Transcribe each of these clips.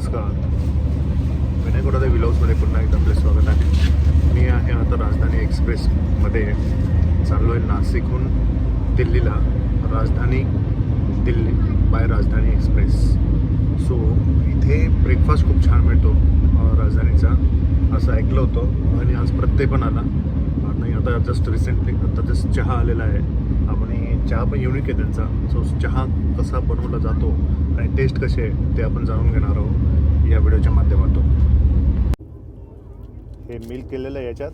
नमस्कार विनय विलॉग्समध्ये पुन्हा एकदा आपले स्वागत आहे. मी आहे आता राजधानी एक्सप्रेसमध्ये. चाललो आहे नाशिकहून दिल्लीला. Rajdhani Delhi by Rajdhani express. So इथे ब्रेकफास्ट खूप छान मिळतो राजधानीचा. असं ऐकलं होतं आणि आज प्रत्यय पण आला. आणि आता जस्ट रिसेंटली आता जस्ट चहा आलेला आहे. आपण चहा पण युनिक आहे त्यांचा. सो चहा कसा बनवला जातो आणि टेस्ट कशी आहे ते आपण जाणून घेणार आहोत. या व्हिडिओच्या माध्यमातून. हे मिल्क केलेलं आहे याच्यात.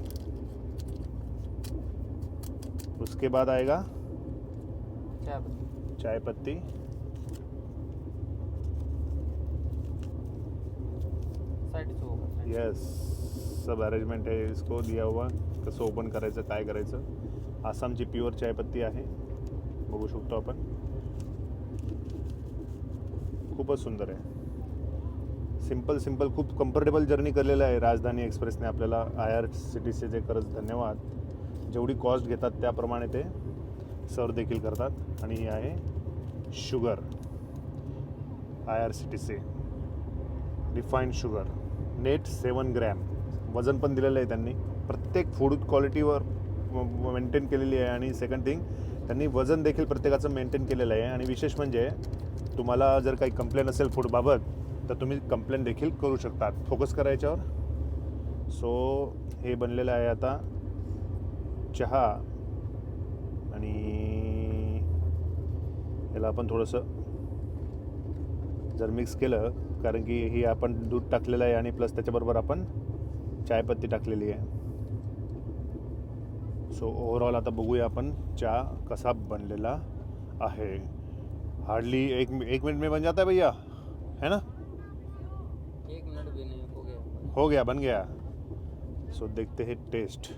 उसके बाद आएगा चाय पत्ती। येस सब अरेंजमेंट आहे इसको दिया हुआ कसं ओपन करायचं काय करायचं. आसामची प्युअर चायपत्ती आहे. बघू शकतो आपण. खूपच सुंदर आहे. सिंपल सिंपल खूप कम्फर्टेबल जर्नी केलेलं आहे राजधानी एक्सप्रेसने आपल्याला आय आर सी टी सीचे खरंच धन्यवाद. जेवढी कॉस्ट घेतात त्याप्रमाणे ते सर्व देखील करतात. आणि ही आहे sugar I R C T C refined sugar net seven gram वजन पण दिलेलं आहे त्यांनी. प्रत्येक फूड क्वालिटीवर मेंटेन केलेली आहे. आणि सेकंड थिंग त्यांनी वजन देखील प्रत्येकाचं मेंटेन केलेलं आहे. आणि विशेष म्हणजे तुम्हाला जर काही कंप्लेन असेल फूडबाबत तर तुम्ही कंप्लेंट देखील करू शकतात. फोकस करा याच्यावर. सो हे बनलेलं आहे आता. चहा. आणि याला आपण थोडंसं जर मिक्स केलं कारण की हे आपण दूध टाकलेलं आहे आणि प्लस त्याच्याबरोबर आपण चायपत्ती टाकलेली आहे. सो ओव्हरऑल आता बघूया आपण चहा कसा बनलेला आहे. हार्डली एक एक मिनट में बन जाता है भैया. है ना? एक मिनट भी नहीं हो गया। हो गया बन गया। सो so, देखते हैं टेस्ट।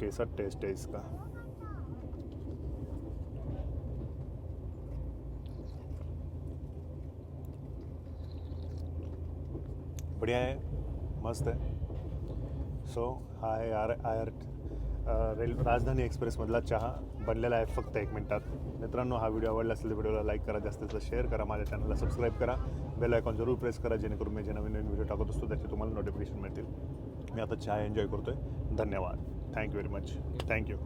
कैसा टेस्ट है इसका? बढ़िया है मस्त है। सो हा आहे R I R rail Rajdhani एक्सप्रेसमधला चहा बनलेला आहे फक्त एक मिनटात. मित्रांनो हा व्हिडिओ आवडला असेल तर व्हिडिओला लाईक करा जास्तीत जास्त शेअर करा माझ्या चॅनलला सबस्क्राईब करा. बेल आयकॉन जरूर प्रेस करा जेणेकरून मी जे नवीन नवीन व्हिडिओ टाकत असतो त्याचे तुम्हाला नोटिफिकेशन मिळतील. मी आता चहा एन्जॉय करतोय. धन्यवाद. Thank you very much thank you